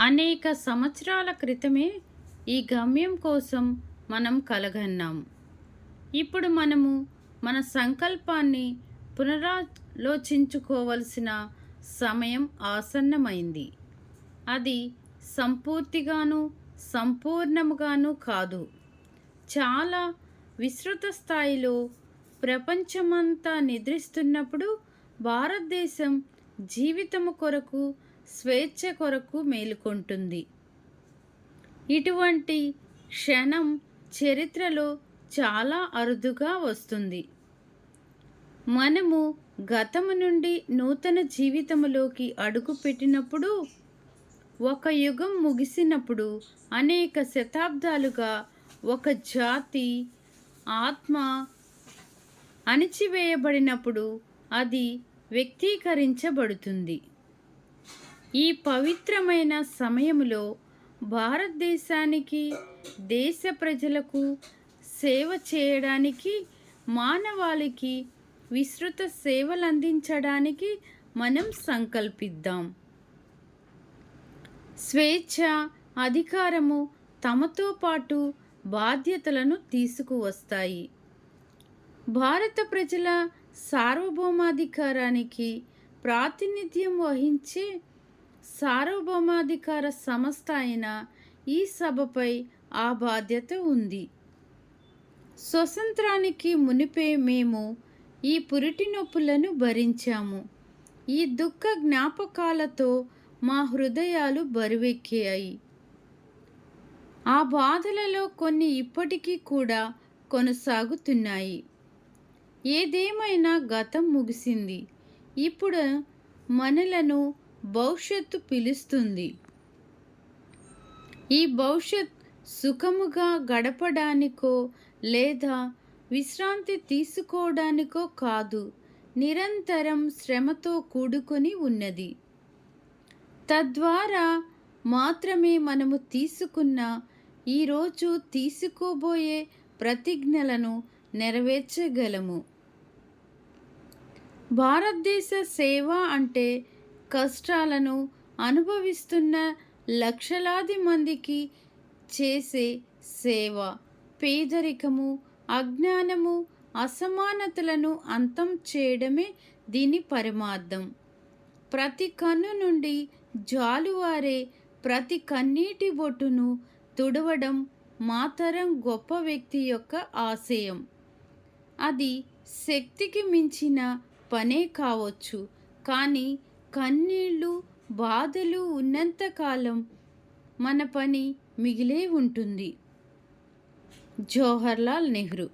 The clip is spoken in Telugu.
అనేక సంవత్సరాల క్రితమే ఈ గమ్యం కోసం మనం కలగన్నాం ఇప్పుడు మనము మన సంకల్పాన్ని పునరాలోచించుకోవలసిన సమయం ఆసన్నమైంది. అది సంపూర్తిగాను సంపూర్ణముగాను కాదు. చాలా విస్తృత స్థాయిలో ప్రపంచమంతా నిద్రిస్తున్నప్పుడు భారతదేశం జీవితము కొరకు స్వేచ్ఛ కొరకు మేలుకొంటుంది. ఇటువంటి క్షణం చరిత్రలో చాలా అరుదుగా వస్తుంది. మనము గతము నుండి నూతన జీవితములోకి అడుగు పెట్టినప్పుడు ఒక యుగం ముగిసినప్పుడు అనేక శతాబ్దాలుగా ఒక జాతి ఆత్మ అణిచివేయబడినప్పుడు అది వ్యక్తీకరించబడుతుంది. ఈ పవిత్రమైన సమయంలో భారతదేశానికి దేశ ప్రజలకు సేవ చేయడానికి మానవాళికి విస్తృత సేవలు అందించడానికి మనం సంకల్పిద్దాం. స్వేచ్ఛ అధికారము తమతో పాటు బాధ్యతలను తీసుకువస్తాయి. భారత ప్రజల సార్వభౌమాధికారానికి ప్రాతినిధ్యం వహించే సార్వభౌమాధికార సంస్థ అయిన ఈ సభపై ఆ బాధ్యత ఉంది. స్వతంత్రానికి మునిపే మేము ఈ పురిటి నొప్పులను భరించాము. ఈ దుఃఖ జ్ఞాపకాలతో మా హృదయాలు బరువెక్కాయి. ఆ బాధలలో కొన్ని ఇప్పటికీ కూడా కొనసాగుతున్నాయి. ఏదేమైనా గతం ముగిసింది. ఇప్పుడు మనలను భవిష్యత్తు పిలుస్తుంది. ఈ భవిష్యత్ సుఖముగా గడపడానికో లేదా విశ్రాంతి తీసుకోవడానికో కాదు నిరంతరం శ్రమతో కూడుకొని ఉన్నది. తద్వారా మాత్రమే మనము తీసుకున్న ఈరోజు తీసుకోబోయే ప్రతిజ్ఞలను నెరవేర్చగలము. భారతదేశ సేవ అంటే కష్టాలను అనుభవిస్తున్న లక్షలాది మందికి చేసే సేవ. పేదరికము అజ్ఞానము అసమానతలను అంతం చేయడమే దీని పరమార్థం. ప్రతి కన్ను నుండి జాలువారే ప్రతి కన్నీటి బొట్టును తుడవడం మాతరం గొప్ప వ్యక్తి యొక్క ఆశయం. అది శక్తికి మించిన పనే కావచ్చు. కానీ కన్నీళ్ళు బాధలు ఉన్నంతకాలం మన పని మిగిలే ఉంటుంది. జవహర్లాల్ నెహ్రూ